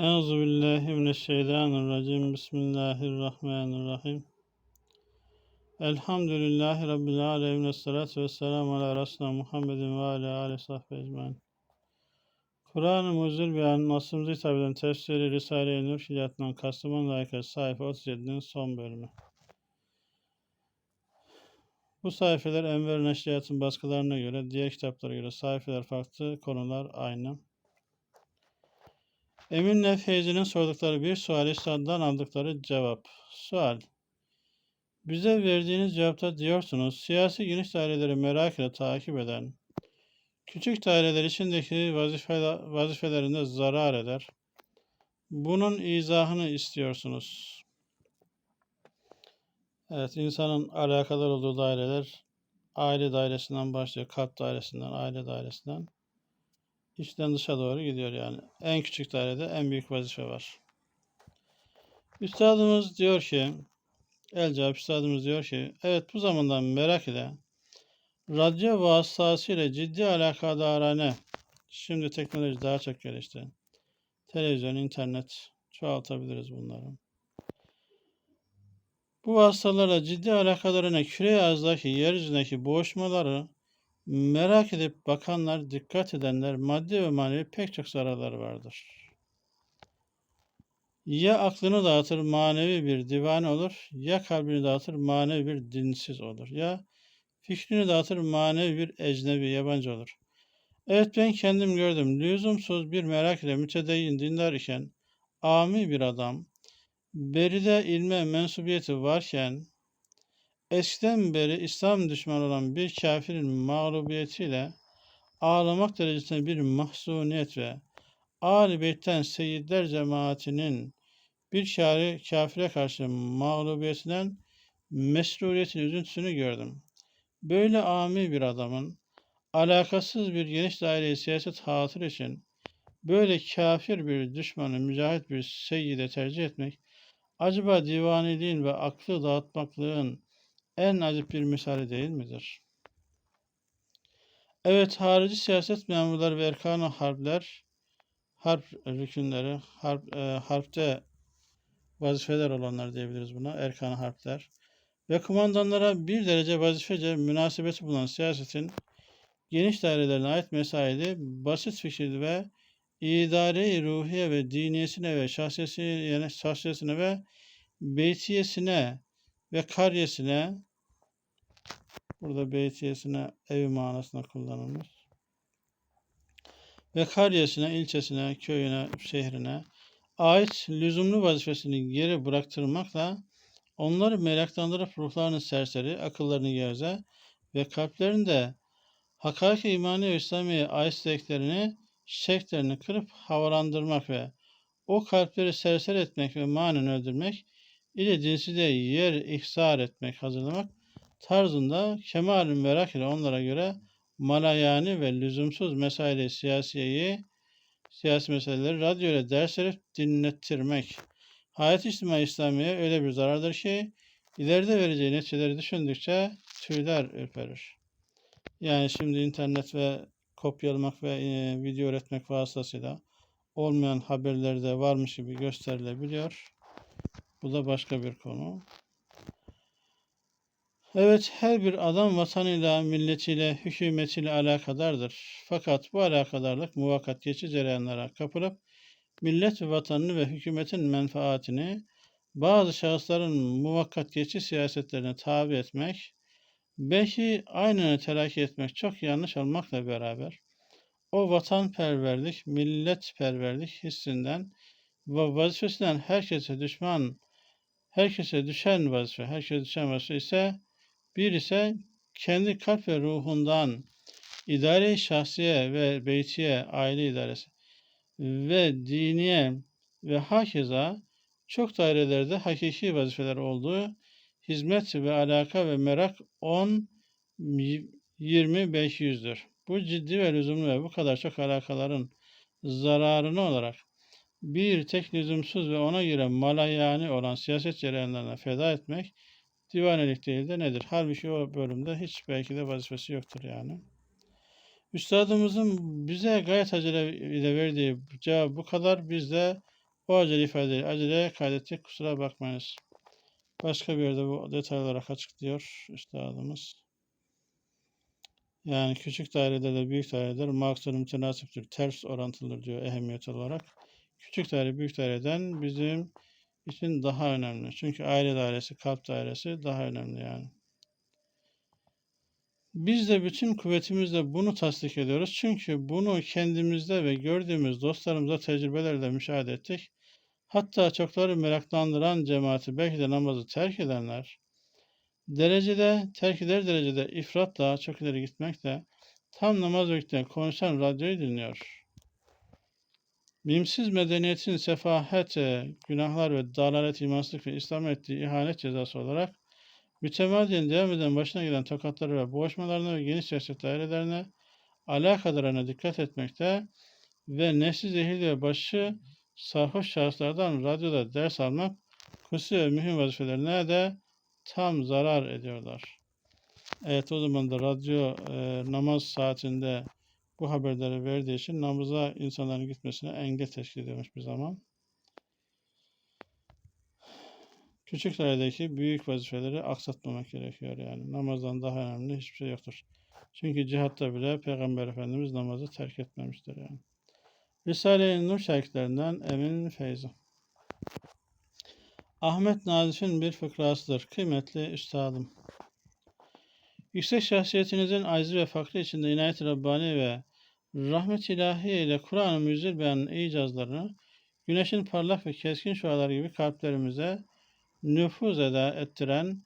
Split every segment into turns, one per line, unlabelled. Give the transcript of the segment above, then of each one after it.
Euzu billahi mineşşeytanirracim. Bismillahirrahmanirrahim. Elhamdülillahi rabbil alamin. Essalatu vesselamu ala resulina Muhammedin ve ala alihi sahbihi ecmaîn. Kur'an-ı Muzil Beyan'ın aslımıza hitap eden tefsiri Risale-i Nur Şilyatından Kastamonu Layıkası sayfa 37'nin son bölümü. Bu sayfeler Enver Neşriyat'ın baskılarına göre, diğer kitaplara göre sayfeler farklı, konular aynı. Emin Nefeyzi'nin sordukları bir sual İslam'dan aldıkları cevap. Sual. Bize verdiğiniz cevapta diyorsunuz, siyasi geniş daireleri merak ile takip eden, küçük daireler içindeki vazifeler, vazifelerinde zarar eder. Bunun izahını istiyorsunuz. Evet, insanın alakadar olduğu daireler aile dairesinden başlıyor, kalp dairesinden, aile dairesinden içten dışa doğru gidiyor yani. En küçük dairede en büyük vazife var. Üstadımız diyor ki, El cevap üstadımız diyor ki, evet bu zamandan merak ile radyo vasıtasıyla ciddi alakadarane, şimdi teknoloji daha çok gelişti. Televizyon, internet çoğaltabiliriz bunları. Bu vasıtalarla ciddi alakadarane küre azdaki yeryüzündeki boğuşmaları Merak edip bakanlar, dikkat edenler maddi ve manevi pek çok zararları vardır. Ya aklını dağıtır manevi bir divane olur, ya kalbini dağıtır manevi bir dinsiz olur, ya fikrini dağıtır manevi bir ecnebi, yabancı olur. Evet ben kendim gördüm. Lüzumsuz bir merak ile mütedeyyin dindar iken, ami bir adam, beride ilme mensubiyeti varken, Eskiden beri İslam düşmanı olan bir kafirin mağlubiyetiyle ağlamak derecesinde bir mahzuniyet ve Ali Beyt'ten Seyyidler cemaatinin bir şari kafire karşı mağlubiyetinden mesruliyetin üzüntüsünü gördüm. Böyle ami bir adamın alakasız bir geniş daire siyaset hatır için böyle kafir bir düşmanı mücahit bir seyyide tercih etmek acaba divaniliğin ve aklı dağıtmaklığın en acip bir misali değil midir? Evet, harici siyaset memurları ve erkan harpler, harp rükünleri, harp, e, harpte vazifeler olanlar diyebiliriz buna, erkan harpler ve kumandanlara bir derece vazifece münasebeti bulunan siyasetin geniş dairelerine ait mesaili, basit fikirli ve idare ruhiye ve diniyesine ve şahsiyesine, yani şahsiyesine ve beytiyesine ve karyesine Burada beytiyesine ev manasında kullanılmış. Ve karyesine, ilçesine, köyüne, şehrine ait lüzumlu vazifesini geri bıraktırmakla onları meraklandırıp ruhlarını serseri, akıllarını gevze ve kalplerinde hakaik imani ve İslami isteklerini, şeklerini kırıp havalandırmak ve o kalpleri serseri etmek ve manen öldürmek ile dinsizliğe yer ihsar etmek, hazırlamak tarzında kemal merak ile onlara göre malayani ve lüzumsuz mesaile siyasiyeyi, siyasi meseleleri radyo ile ders verip dinlettirmek. Hayat içtimai İslamiye öyle bir zarardır ki ileride vereceği neticeleri düşündükçe tüyler ürperir. Yani şimdi internet ve kopyalamak ve e, video üretmek vasıtasıyla olmayan haberlerde varmış gibi gösterilebiliyor. Bu da başka bir konu. Evet, her bir adam vatanıyla, milletiyle, hükümetiyle alakadardır. Fakat bu alakadarlık muvakkat geçici cereyanlara kapılıp millet vatanını ve hükümetin menfaatini bazı şahısların muvakkat geçici siyasetlerine tabi etmek, belki aynını telakki etmek çok yanlış olmakla beraber o vatanperverlik, milletperverlik hissinden ve vazifesinden herkese düşman, herkese düşen vazife, herkese düşen vazife ise bir ise kendi kalp ve ruhundan idare şahsiye ve beytiye, aile idaresi ve diniye ve hakeza çok dairelerde hakiki vazifeler olduğu hizmet ve alaka ve merak 10 20 500'dür. Bu ciddi ve lüzumlu ve bu kadar çok alakaların zararını olarak bir tek lüzumsuz ve ona göre malayani olan siyaset cereyanlarına feda etmek divanelik değil de nedir? Halbuki o bölümde hiç belki de vazifesi yoktur yani. Üstadımızın bize gayet acele ile verdiği cevap bu kadar. Biz de O acele ifadeyi acele kaydettik. Kusura bakmayınız. Başka bir yerde bu detaylı olarak açıklıyor üstadımız. Yani küçük dairede de büyük daireler maksulu mütenasiptir, ters orantılıdır diyor ehemmiyet olarak. Küçük daire büyük daireden bizim için daha önemli. Çünkü aile dairesi, kalp dairesi daha önemli yani. Biz de bütün kuvvetimizle bunu tasdik ediyoruz. Çünkü bunu kendimizde ve gördüğümüz dostlarımızda tecrübelerle müşahede ettik. Hatta çokları meraklandıran cemaati belki de namazı terk edenler, derecede, terk eder derecede ifratla çok ileri gitmekle tam namaz vaktinde konuşan radyoyu dinliyor. Mimsiz medeniyetin sefahet, günahlar ve dalalet, imansızlık ve İslam ettiği ihanet cezası olarak mütemadiyen devam eden başına gelen tokatları ve boğuşmalarına ve geniş siyaset dairelerine alakadarına dikkat etmekte ve nefsi zehirli ve başı sarhoş şahıslardan radyoda ders almak kutsi ve mühim vazifelerine de tam zarar ediyorlar. Evet o zaman da radyo e, namaz saatinde bu haberleri verdiği için namaza insanların gitmesine engel teşkil ediyormuş bir zaman. Küçük sayıdaki büyük vazifeleri aksatmamak gerekiyor yani. Namazdan daha önemli hiçbir şey yoktur. Çünkü cihatta bile Peygamber Efendimiz namazı terk etmemiştir yani. Risale-i Nur şarkılarından Emin Feyzi. Ahmet Nazif'in bir fıkrasıdır. Kıymetli üstadım. Yüksek şahsiyetinizin aciz ve fakri içinde inayet Rabbani ve rahmet ilahi ile Kur'an-ı Müzzil beyanın icazlarını güneşin parlak ve keskin şuaları gibi kalplerimize nüfuz eda ettiren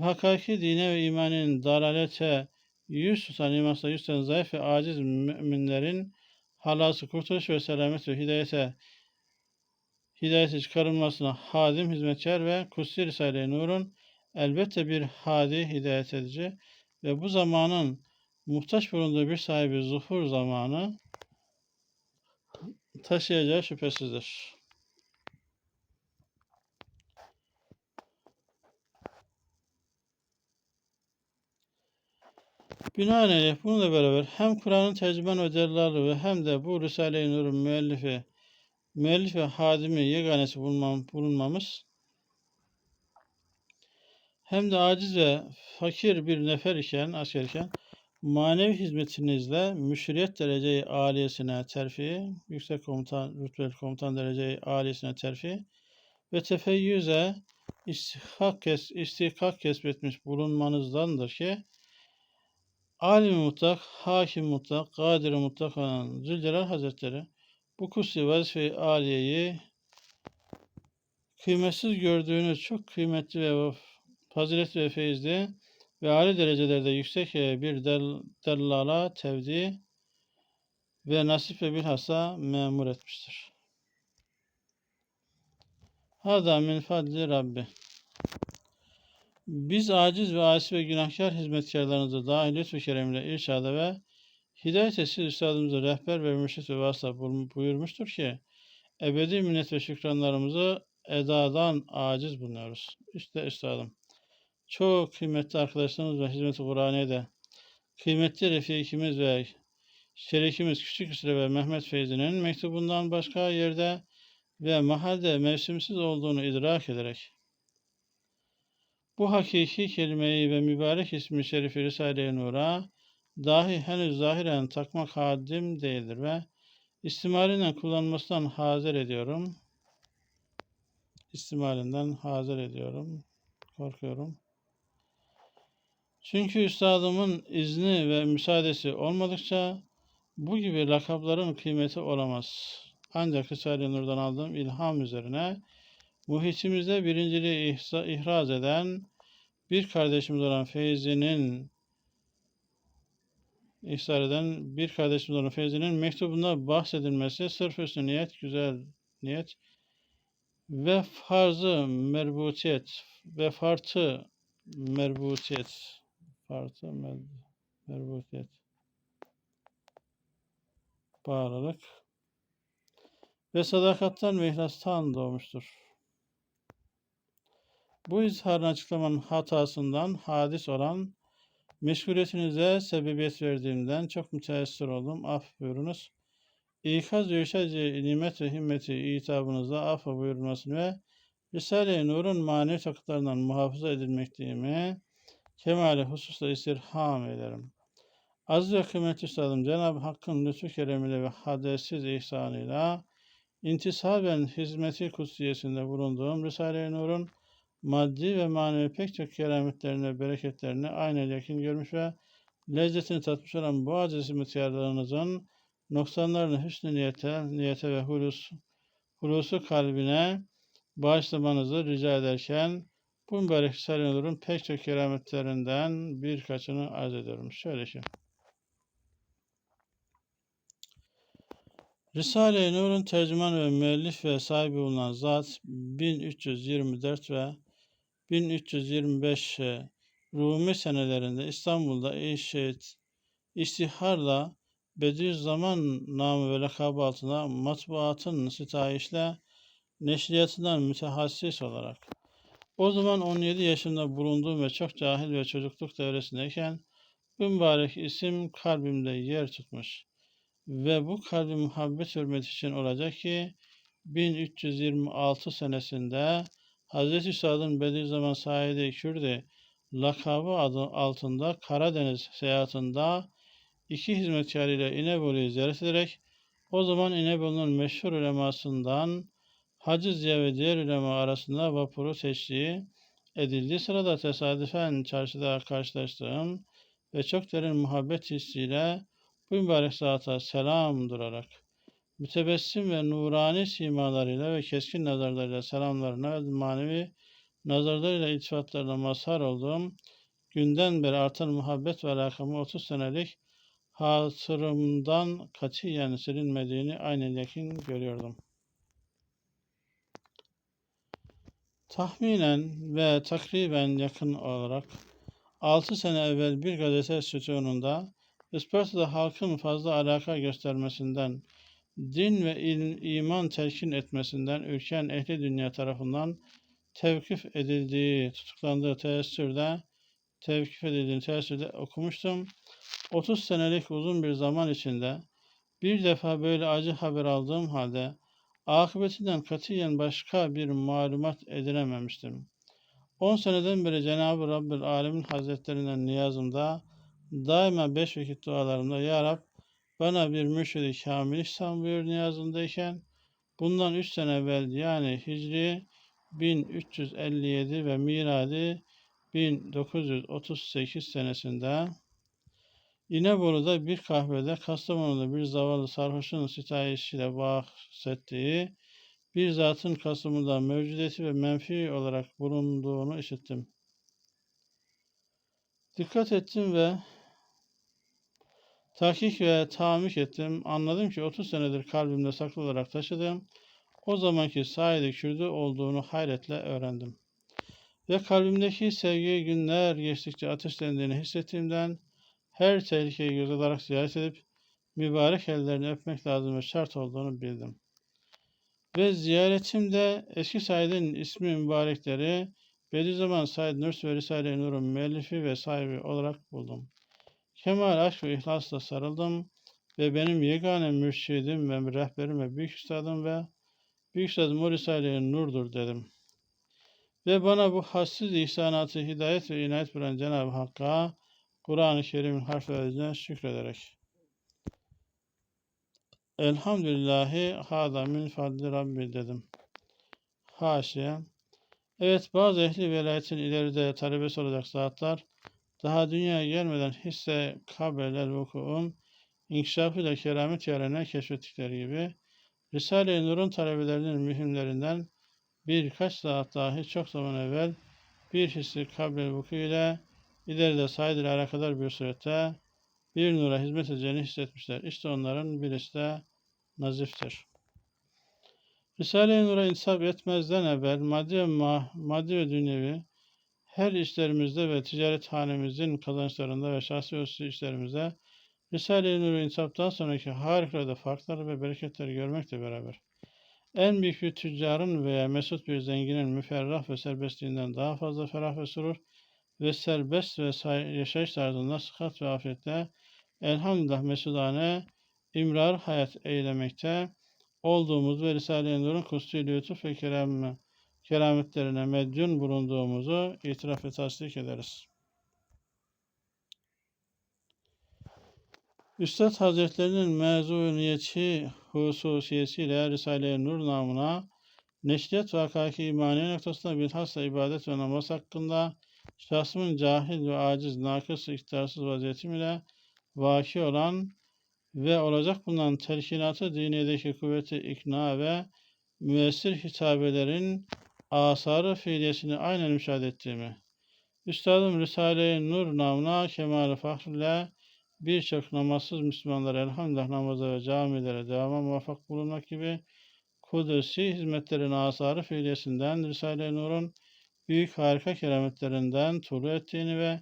hakiki dine ve imanın dalalete yüz tutan imansa yüz tutan zayıf ve aciz müminlerin halası, kurtuluş ve selamet ve hidayete hidayete çıkarılmasına hadim, hizmetkar ve Kutsi Risale-i Nur'un elbette bir hadi, hidayet edici ve bu zamanın muhtaç bulunduğu bir sahibi zuhur zamanı taşıyacağı şüphesizdir. Binaenaleyh bununla beraber hem Kur'an'ın tercüman delalı ve hem de bu Risale-i Nur'un müellifi, müellif ve hadimi yeganesi bulunmam, bulunmamız hem de aciz ve fakir bir nefer iken, asker iken manevi hizmetinizle müşriyet dereceyi aliyesine terfi, yüksek komutan, rütbeli komutan dereceyi aliyesine terfi ve tefeyyüze istihkak, kes, istihkak kesbetmiş bulunmanızdandır ki alim mutlak, hakim mutlak, kadir mutlak olan Zülcelal Hazretleri bu kutsi vazife-i aliyeyi kıymetsiz gördüğünüz çok kıymetli ve faziletli ve feyizli ve âli derecelerde yüksek bir del, dellala tevdi ve nasip ve bilhassa memur etmiştir. Hada min fadli Rabbi. Biz aciz ve asi ve günahkar hizmetkarlarınızı dahil lütfu keremle irşada ve hidayet siz üstadımızı rehber ve mürşit ve vasıta buyurmuştur ki ebedi minnet ve şükranlarımızı edadan aciz bulunuyoruz. İşte üstadım. Çok kıymetli arkadaşlarımız ve hizmet-i Kur'an'da kıymetli refikimiz ve şerikimiz Küçük Hüsre ve Mehmet Feyzi'nin mektubundan başka yerde ve mahalde mevsimsiz olduğunu idrak ederek bu hakiki kelimeyi ve mübarek ismi şerifi Risale-i Nur'a dahi henüz zahiren takmak hadim değildir ve istimalinden kullanmasından hazır ediyorum. İstimalinden hazır ediyorum. Korkuyorum. Çünkü üstadımın izni ve müsaadesi olmadıkça bu gibi lakapların kıymeti olamaz. Ancak Risale-i Nur'dan aldığım ilham üzerine muhitimizde birinciliği ihraz eden bir kardeşimiz olan Feyzi'nin ihsar eden bir kardeşimiz olan Feyzi'nin mektubunda bahsedilmesi sırf üstü niyet, güzel niyet ve farzı merbutiyet ve fartı merbutiyet mer merbutiyet bağlılık ve sadakattan ve ihlastan doğmuştur. Bu izharın açıklamanın hatasından hadis olan meşguliyetinize sebebiyet verdiğimden çok müteessir oldum. Af buyurunuz. ikaz irşad nimet ve himmeti itabınızda affa buyurulmasını ve Risale-i Nur'un manevi takıtlarından muhafaza edilmekliğimi kemale hususla istirham ederim. Aziz ve kıymetli üstadım Cenab-ı Hakk'ın lütfu keremiyle ve hadesiz ihsanıyla intisaben hizmeti kutsiyesinde bulunduğum Risale-i Nur'un maddi ve manevi pek çok kerametlerini, bereketlerini aynı yakın görmüş ve lezzetini tatmış olan bu aziz ihtiyarlarınızın noksanlarını hüsnü niyete, niyete ve hulus, hulusu kalbine bağışlamanızı rica ederken bu mübarek Risale-i pek çok kerametlerinden birkaçını arz ediyorum. Şöyle ki. Risale-i Nur'un tercüman ve müellif ve sahibi bulunan zat 1324 ve 1325 e, Rumi senelerinde İstanbul'da eşit istiharla Bediüzzaman namı ve lakabı altında matbuatın sitayişle neşriyatından mütehassis olarak o zaman 17 yaşında bulunduğum ve çok cahil ve çocukluk devresindeyken mübarek isim kalbimde yer tutmuş ve bu kalbi muhabbet hürmet için olacak ki 1326 senesinde Hz. Üstad'ın Bediüzzaman Said-i Kürdi lakabı adı altında Karadeniz seyahatında iki hizmetkar ile İnebolu'yu ziyaret ederek o zaman İnebolu'nun meşhur ulemasından Hacı Ziya ve diğer ulema arasında vapuru teşriği edildiği sırada tesadüfen çarşıda karşılaştığım ve çok derin muhabbet hissiyle bu mübarek zata selam durarak mütebessim ve nurani simalarıyla ve keskin nazarlarıyla selamlarına ve manevi nazarlarıyla iltifatlarına mazhar olduğum günden beri artan muhabbet ve alakamı 30 senelik hatırımdan katiyen silinmediğini aynen yakin görüyordum. Tahminen ve takriben yakın olarak 6 sene evvel bir gazete sütununda Isparta'da halkın fazla alaka göstermesinden, din ve il, iman telkin etmesinden ülken ehli dünya tarafından tevkif edildiği, tutuklandığı teessürde tevkif edildiğini teessürde okumuştum. 30 senelik uzun bir zaman içinde bir defa böyle acı haber aldığım halde akıbetinden katiyen başka bir malumat edinememiştim. 10 seneden beri Cenab-ı Rabbül Alemin Hazretlerinden niyazımda daima beş vakit dualarımda Ya Rab bana bir mürşidi kamil ihsan buyur niyazındayken bundan 3 sene evvel yani Hicri 1357 ve miladi 1938 senesinde İnebolu'da bir kahvede Kastamonu'da bir zavallı sarhoşun sitayişiyle bahsettiği bir zatın Kastamonu'da mevcudiyeti ve menfi olarak bulunduğunu işittim. Dikkat ettim ve tahkik ve tamik ettim. Anladım ki 30 senedir kalbimde saklı olarak taşıdığım o zamanki Said-i Kürdü olduğunu hayretle öğrendim. Ve kalbimdeki sevgi günler geçtikçe ateşlendiğini hissettiğimden her tehlikeyi göz alarak ziyaret edip mübarek ellerini öpmek lazım ve şart olduğunu bildim. Ve ziyaretimde eski Said'in ismi mübarekleri Bediüzzaman Said Nurs ve Risale-i Nur'un müellifi ve sahibi olarak buldum. Kemal aşk ve ihlasla sarıldım ve benim yegane mürşidim ve rehberim ve büyük üstadım ve büyük üstadım o Risale-i Nur'dur dedim. Ve bana bu hassiz ihsanatı hidayet ve inayet veren Cenab-ı Hakk'a Kur'an-ı Kerim'in harflerine şükrederek. Elhamdülillahi hâdâ min fadli Rabbi dedim. Haşiye. Evet bazı ehli velayetin ileride talebesi olacak zatlar daha dünyaya gelmeden hisse kabelel vuku'un inkişafıyla keramet yerine keşfettikleri gibi Risale-i Nur'un talebelerinin mühimlerinden birkaç saat dahi çok zaman evvel bir hissi kabel vuku ile ileride Said alakadar bir surette bir nura hizmet edeceğini hissetmişler. İşte onların birisi de naziftir. Risale-i Nur'a intisap etmezden evvel maddi ma maddi ve dünyevi her işlerimizde ve ticaret hanemizin kazançlarında ve şahsi hususi işlerimizde Risale-i Nur'u insaptan sonraki harikulade farkları ve bereketleri görmekle beraber en büyük bir tüccarın veya mesut bir zenginin müferrah ve serbestliğinden daha fazla ferah ve surur ve serbest ve yaşayış tarzında sıhhat ve afiyetle elhamdülillah mesudane imrar hayat eylemekte olduğumuz ve Risale-i Nur'un kutsü lütuf ve kerem, kerametlerine medyun bulunduğumuzu itiraf ve tasdik ederiz. Üstad Hazretlerinin mezuniyeti hususiyetiyle Risale-i Nur namına neşriyat ve hakiki imani noktasında bilhassa ibadet ve namaz hakkında şahsımın cahil ve aciz, nakıs, iktidarsız vaziyetim ile vaki olan ve olacak bulunan telkinatı diniyedeki kuvveti ikna ve müessir hitabelerin asarı fiiliyesini aynen müşahede ettiğimi, Üstadım Risale-i Nur namına kemal-i fahrle birçok namazsız Müslümanlar elhamdülillah namaza ve camilere devama muvaffak bulunmak gibi kudüsî hizmetlerin asarı fiiliyesinden Risale-i Nur'un büyük harika kerametlerinden tulu ettiğini ve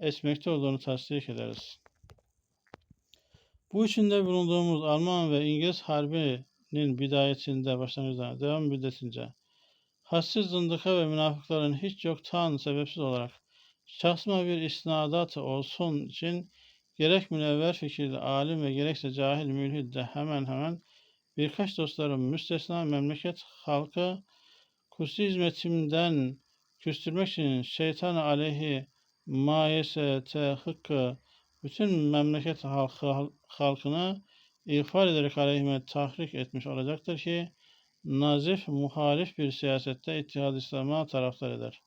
esmekte olduğunu tasdik ederiz. Bu içinde bulunduğumuz Alman ve İngiliz Harbi'nin bidayetinde başlangıçta devam müddetince hassiz zındıka ve münafıkların hiç yoktan sebepsiz olarak şahsıma bir isnadat olsun için gerek münevver fikirli alim ve gerekse cahil mülhid de hemen hemen birkaç dostlarım müstesna memleket halkı kutsi hizmetimden küstürmek için şeytan aleyhi mayesete hıkkı bütün memleket halkı, halkını ihfal ederek aleyhime tahrik etmiş olacaktır ki nazif muhalif bir siyasette İttihad İslam'a taraftar eder.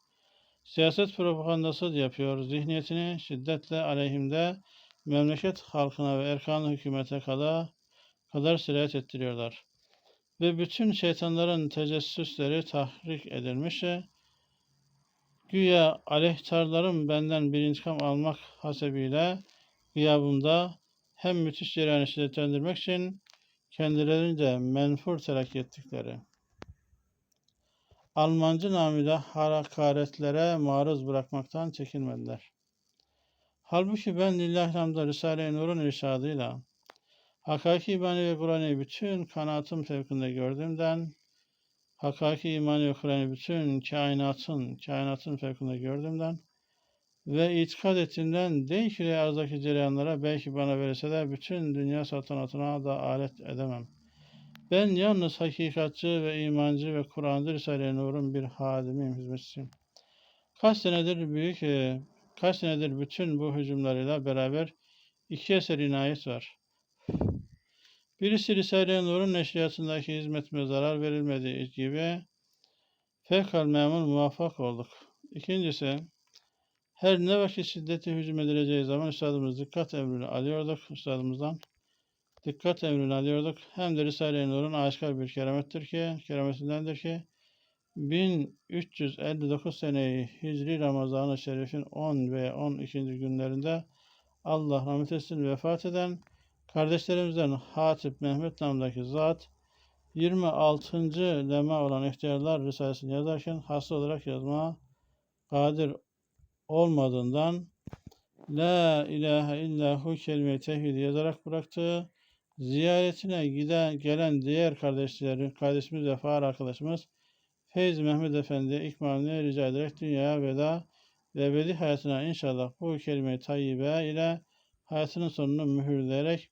Siyaset propagandası yapıyor, zihniyetini şiddetle aleyhimde memleket halkına ve erkan hükümete kadar, kadar sirayet ettiriyorlar. Ve bütün şeytanların tecessüsleri tahrik edilmiş güya aleyhtarlarım benden bir intikam almak hasebiyle gıyabımda hem müthiş cereyanı şiddetlendirmek için kendilerince menfur telakki ettikleri Almancı namıyla harakaretlere maruz bırakmaktan çekinmediler. Halbuki ben lillahi hamda Risale-i Nur'un irşadıyla hakiki imani ve Kur'an'ı bütün kanatım fevkinde gördüğümden hakiki imani ve Kur'an'ı bütün kainatın, kainatın fevkinde gördüğümden ve itikad ettiğimden değil ki arzdaki cereyanlara belki bana verirse de bütün dünya saltanatına da alet edemem. Ben yalnız hakikatçı ve imancı ve Kur'an'da Risale-i Nur'un bir hadimiyim, hizmetçisiyim. Kaç senedir büyük, e, kaç senedir bütün bu hücumlarıyla beraber iki eser inayet var. Birisi Risale-i Nur'un neşriyatındaki hizmetime zarar verilmediği gibi fevkal memur muvaffak olduk. İkincisi, her ne vakit şiddeti hücum edileceği zaman üstadımız dikkat emrini alıyorduk üstadımızdan. Dikkat emrini alıyorduk. Hem de Risale-i Nur'un aşikar bir keramettir ki, kerametindendir ki 1359 seneyi Hicri Ramazan-ı Şerif'in 10 ve 12. günlerinde Allah rahmet etsin vefat eden kardeşlerimizden Hatip Mehmet namındaki zat 26. lema olan ihtiyarlar Risalesini yazarken hasta olarak yazmaya kadir olmadığından La ilahe illahu kelime-i tevhid yazarak bıraktığı ziyaretine giden gelen diğer kardeşleri, kardeşimiz ve far arkadaşımız Feyz Mehmet Efendi ikmalini rica ederek dünyaya veda ve ebedi hayatına inşallah bu kelime-i tayyibe ile hayatının sonunu mühürleyerek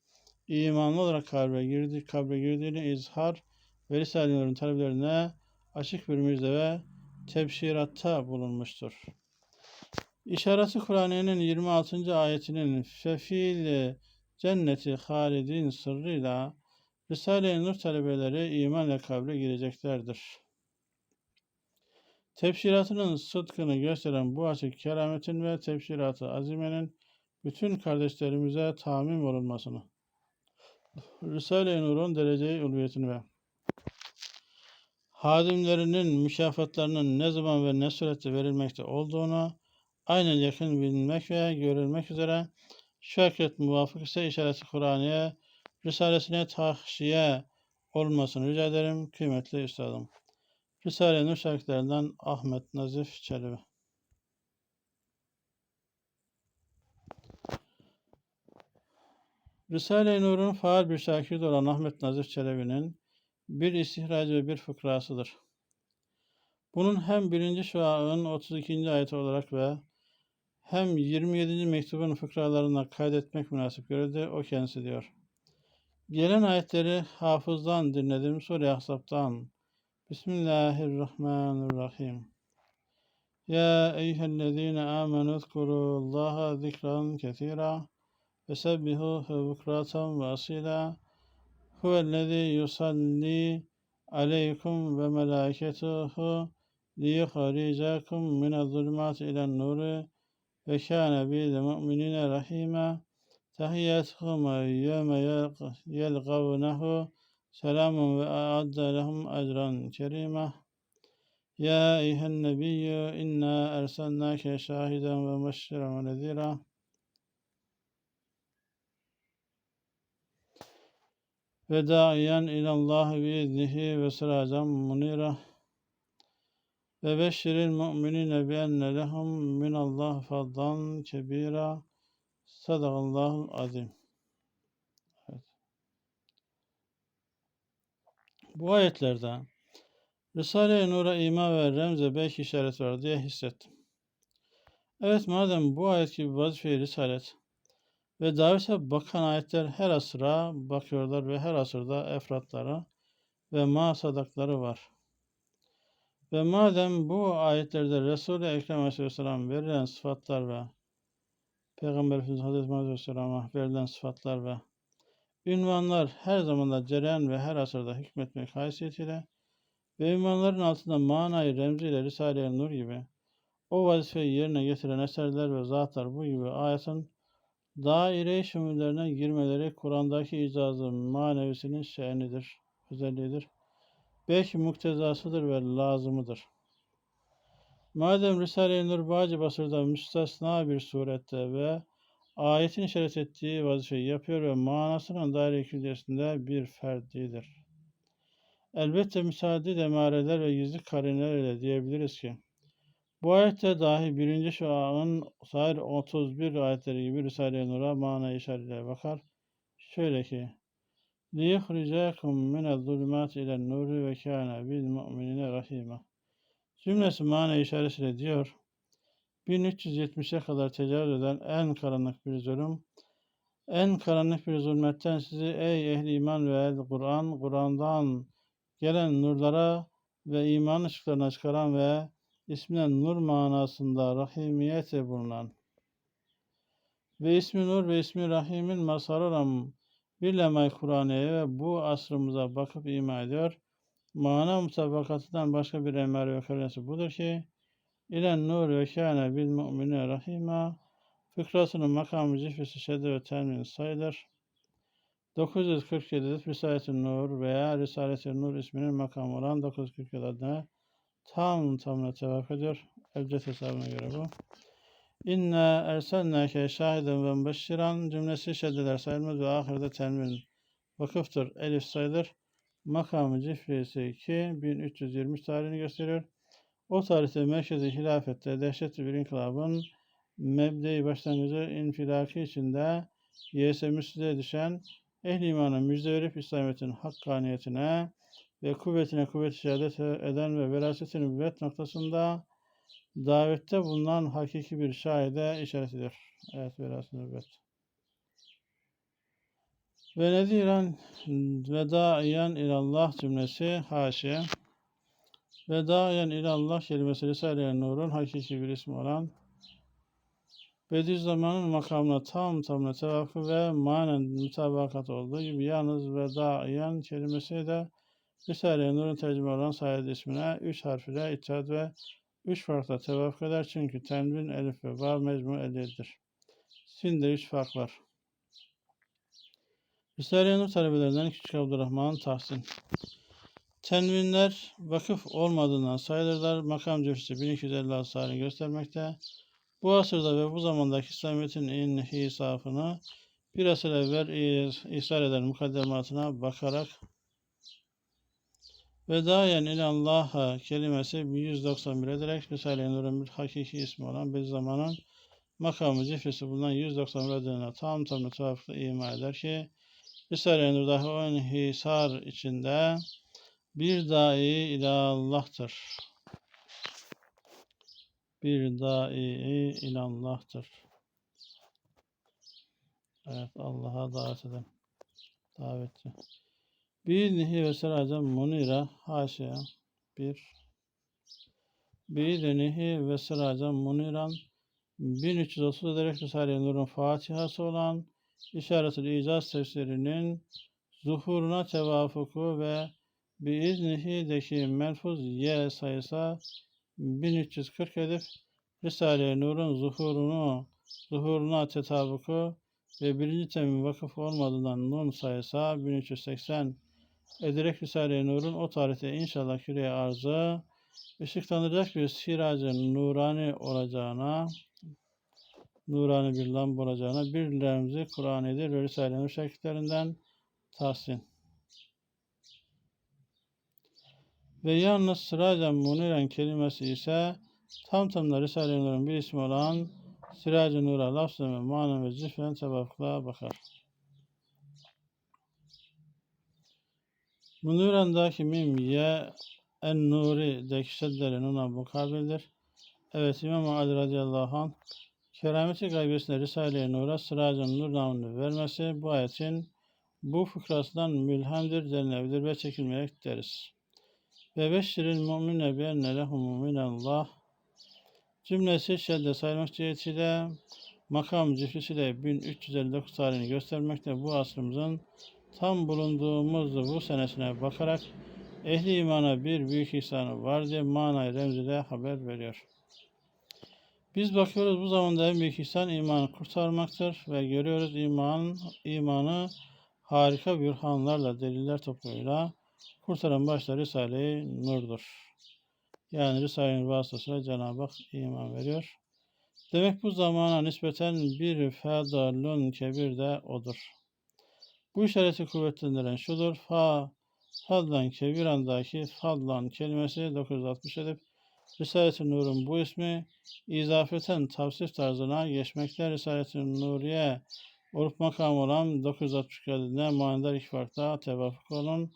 imanlı olarak kabre, girdi, kabre girdiğini izhar ve Risale-i talebelerine açık bir müjde ve tebşiratta bulunmuştur. İşareti Kur'an'ın 26. ayetinin fefil cenneti halidin sırrıyla Risale-i Nur talebeleri imanla kabre gireceklerdir. Tefsiratının sıdkını gösteren bu açık kerametin ve tefsiratı azimenin bütün kardeşlerimize tamim olunmasını, Risale-i Nur'un derece-i ulviyetini ve hadimlerinin mükafatlarının ne zaman ve ne surette verilmekte olduğunu aynen yakın bilinmek ve görülmek üzere şirket muvafık ise işareti Kur'an'ya Risalesine tahşiye olmasını rica ederim kıymetli üstadım. Risale-i şarkılarından Ahmet Nazif Çelebi. Risale-i Nur'un faal bir şakirdi olan Ahmet Nazif Çelebi'nin bir istihracı ve bir fıkrasıdır. Bunun hem birinci şua'nın 32. ayeti olarak ve hem 27. mektubun fıkralarına kaydetmek münasip görüldü. O kendisi diyor. Gelen ayetleri hafızdan dinledim. Sure Ahzab'dan. Bismillahirrahmanirrahim. Ya eyyühellezine amenu zkurullaha zikran kesira فسبحوه بكرة وأصيلا هو الذي يصلي عليكم وملائكته ليخرجكم من الظلمات إلى النور وكان بالمؤمنين رحيما تحياتهم يوم يلقونه سلام وأعد لهم أجرا كريما يا أيها النبي إنا أرسلناك شاهدا ومبشرا ونذيرا ve da'iyen ilallahi biiznihi ve siracan munîrâ. Ve beşşiril mu'minine bi enne lehum minallah fadlan kebîrâ. Sadakallahul azim. Evet. Bu ayetlerde Risale-i Nur'a ima ve remze belki işaret var diye hissettim. Evet madem bu ayet gibi vazife-i risalet ve davete bakan ayetler her asıra bakıyorlar ve her asırda efratlara ve masadakları var. Ve madem bu ayetlerde Resul-i Ekrem Aleyhisselam verilen sıfatlar ve Peygamber Efendimiz Hazreti Muhammed Aleyhisselam'a verilen sıfatlar ve ünvanlar her zamanda cereyan ve her asırda hükmetmek haysiyetiyle ve ünvanların altında manayı remziyle Risale-i Nur gibi o vazifeyi yerine getiren eserler ve zatlar bu gibi ayetin daire-i şumullerine girmeleri Kur'an'daki icazı manevisinin şe'nidir, özelliğidir. Belki muktezasıdır ve lazımıdır. Madem Risale-i Nur Bağcı Basır'da müstesna bir surette ve ayetin işaret ettiği vazifeyi yapıyor ve manasının daire külliyesinde bir ferdidir. Elbette müsaade emareler ve gizli karineler ile diyebiliriz ki, bu ayette dahi birinci şuanın sair 31 ayetleri gibi Risale-i Nur'a mana işaretle bakar. Şöyle ki, لِيُخْرِجَاكُمْ مِنَ الظُّلُمَاتِ اِلَى النُّورِ وَكَانَ بِالْمُؤْمِنِينَ رَحِيمًا Cümlesi mana işaretiyle diyor, 1370'e kadar tecavüz eden en karanlık bir zulüm, en karanlık bir zulmetten sizi ey ehli iman ve el Kur'an, Kur'an'dan gelen nurlara ve iman ışıklarına çıkaran ve ismine nur manasında rahimiyete bulunan ve ismi nur ve ismi rahimin mazharı olan bir lemay Kur'an'ya ve bu asrımıza bakıp ima ediyor. Mana mutabakatından başka bir emare ve karinesi budur ki İlen nur ve kâne bil mu'mine rahima fıkrasının makamı cifrisi şedde ve termin sayılır. 947 Risalet-i Nur veya Risalet-i Nur isminin makamı olan 947 adına tam tamına tevaf ediyor. Ebced hesabına göre bu. İnna erselnâke şahiden ve mübeşşiran cümlesi şeddeler sayılmaz ve ahirde tenvin vakıftır. Elif sayılır. Makamı cifrisi 2 1320 tarihini gösteriyor. O tarihte merkezi hilafette dehşetli bir inkılabın mebde başlangıcı infilaki içinde yese müsle düşen ehli imana müjde verip İslamiyet'in hakkaniyetine ve kuvvetine kuvvet işaret eden ve veraset-i nübüvvet noktasında davette bulunan hakiki bir şahide işaret eder. Evet, veraset nübüvvet. Ve nediren ve daiyen ilallah cümlesi haşiye. Ve daiyen ilallah kelimesi Risale-i Nur'un hakiki bir ismi olan Bediüzzaman'ın makamına tam tamına tevafuk ve manen mutabakat olduğu gibi yalnız ve daiyen kelimesi de Risale-i Nur'un tercüme olan Said ismine üç harf ile itaat ve üç farkla tevafuk eder. Çünkü tenvin, elif ve vav mecmu elleridir. Sinde üç fark var. Risale-i Nur talebelerinden Küçük Abdurrahman Tahsin. Tenvinler vakıf olmadığından sayılırlar. Makam cüfsi 1256 tarihini göstermekte. Bu asırda ve bu zamandaki İslamiyet'in inhisafını bir asır evvel ihsar eden mukaddematına bakarak ve dayen ilallaha kelimesi 191 ederek Risale-i Nur'un bir hakiki ismi olan bir zamanın makamı cifresi bulunan 191 adına tam tam tevafukla ima eder ki Risale-i Nur'da o inhisar içinde bir dai ilallah'tır. Bir dai ilallah'tır. Evet Allah'a davet eden. davetçi. Biiznihi ve siracan munira haşiya bir. Biiznihi ve siracan muniran 1330 ederek Risale-i Nur'un Fatihası olan İşaret-ül İcaz tefsirinin zuhuruna tevafuku ve biiznihi'deki melfuz Y sayısı 1340 edip Risale-i Nur'un zuhurunu, zuhuruna tetabuku ve birinci temin vakıf olmadığından Nun sayısı 1380 ederek Risale-i Nur'un o tarihte inşallah küreye arzı ışıklandıracak bir siracı nurani olacağına nurani bir lamba olacağına birilerimizi Kur'an-ı ve Risale-i Nur şekillerinden tahsin. Ve yalnız sıracan muniren kelimesi ise tam tamına Risale-i Nur'un bir ismi olan Siracı Nur'a lafzı ve manen ve cifen bakar. Muniren'daki mim ye en nuri'deki şedderin ona mukabildir. Evet İmam Ali radıyallahu anh kerameti gaybesinde Risale-i Nur'a Sıracın Nur namını vermesi bu ayetin bu fıkrasından mülhemdir denilebilir ve çekilmeyerek deriz. Ve beşşiril mu'mine bi enne lehum minallah cümlesi şedde saymak cihetiyle makam cifrisiyle 1359 tarihini göstermekte bu asrımızın tam bulunduğumuz bu senesine bakarak ehli imana bir büyük ihsanı var diye manayı remziyle haber veriyor. Biz bakıyoruz bu zamanda en büyük ihsan imanı kurtarmaktır ve görüyoruz iman, imanı harika bürhanlarla, deliller toplumuyla kurtaran başta Risale-i Nur'dur. Yani Risale-i Nur vasıtasıyla Cenab-ı Hak iman veriyor. Demek bu zamana nispeten bir fedalun kebir de odur. Bu işareti kuvvetlendiren şudur. Fa, fadlan kebirandaki fadlan kelimesi 960 edip Risalet-i Nur'un bu ismi izafeten tavsif tarzına geçmekte Risalet-i Nuriye Urf makam olan 960 adedine manidar iki farkla tevafuk olun.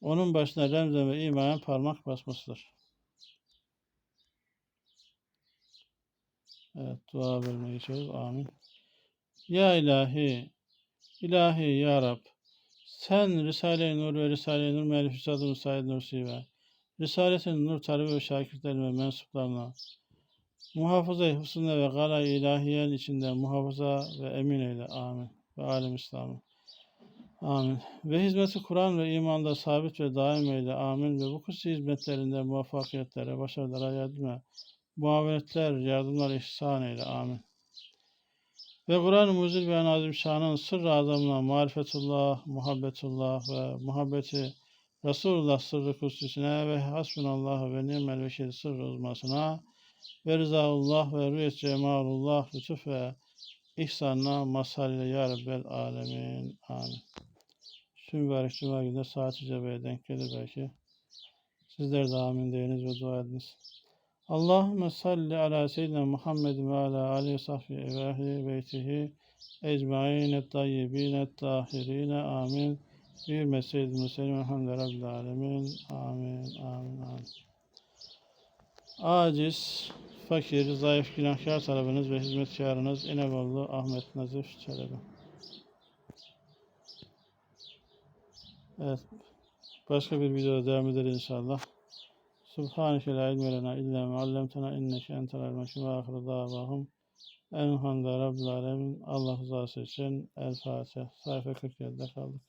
Onun başına remzen ve imanen parmak basmasıdır. Evet dua bölümüne geçiyoruz. Amin. Ya ilahi, ilahi ya Rab, sen Risale-i Nur ve Risale-i Nur Melif Üstad-ı Musaid Nursi ve Risale-i Nur talebi ve şakirtlerine ve mensuplarına muhafaza-i husnuna ve gala ilahiyen içinde muhafaza ve emin eyle. Amin. Ve alem İslam'ı. Amin. Ve hizmeti Kur'an ve imanda sabit ve daim eyle. Amin. Ve bu kutsi hizmetlerinde muvaffakiyetlere, başarılara yardım muavenetler, yardımlar ihsan eyle. Amin. Ve Kur'an-ı Muzil ve Nazim Şan'ın sırrı azamına marifetullah, muhabbetullah ve muhabbeti Resulullah sırrı kutsisine ve hasbunallah ve ni'mel vekil sırrı uzmasına ve rızaullah ve rüyet cemalullah lütuf ve ihsanına mazhar ile ya Rabbel alemin. Amin. Şu mübarek cuma günde saat icabeye denk gelir belki. Sizler de amin deyiniz ve dua ediniz. Allahümme salli ala seyyidina Muhammed ve ala alihi sahbihi ve ehli beytihi tayyibin et tahirin amin. Bir mescid müsellim elhamdülillahi rabbil alemin. Amin, amin, amin. Aciz, fakir, zayıf, günahkar talebiniz ve hizmetkarınız İnebolu Ahmet Nazif Çelebi. Evet, başka bir videoda devam ederiz inşallah. Subhaneke la ilme lena illa ma allamtena inneke entel alim ve ahiru davahum Elhamdülillah Rabbil Alemin Allah rızası için El Fatiha sayfa 47'de kaldık.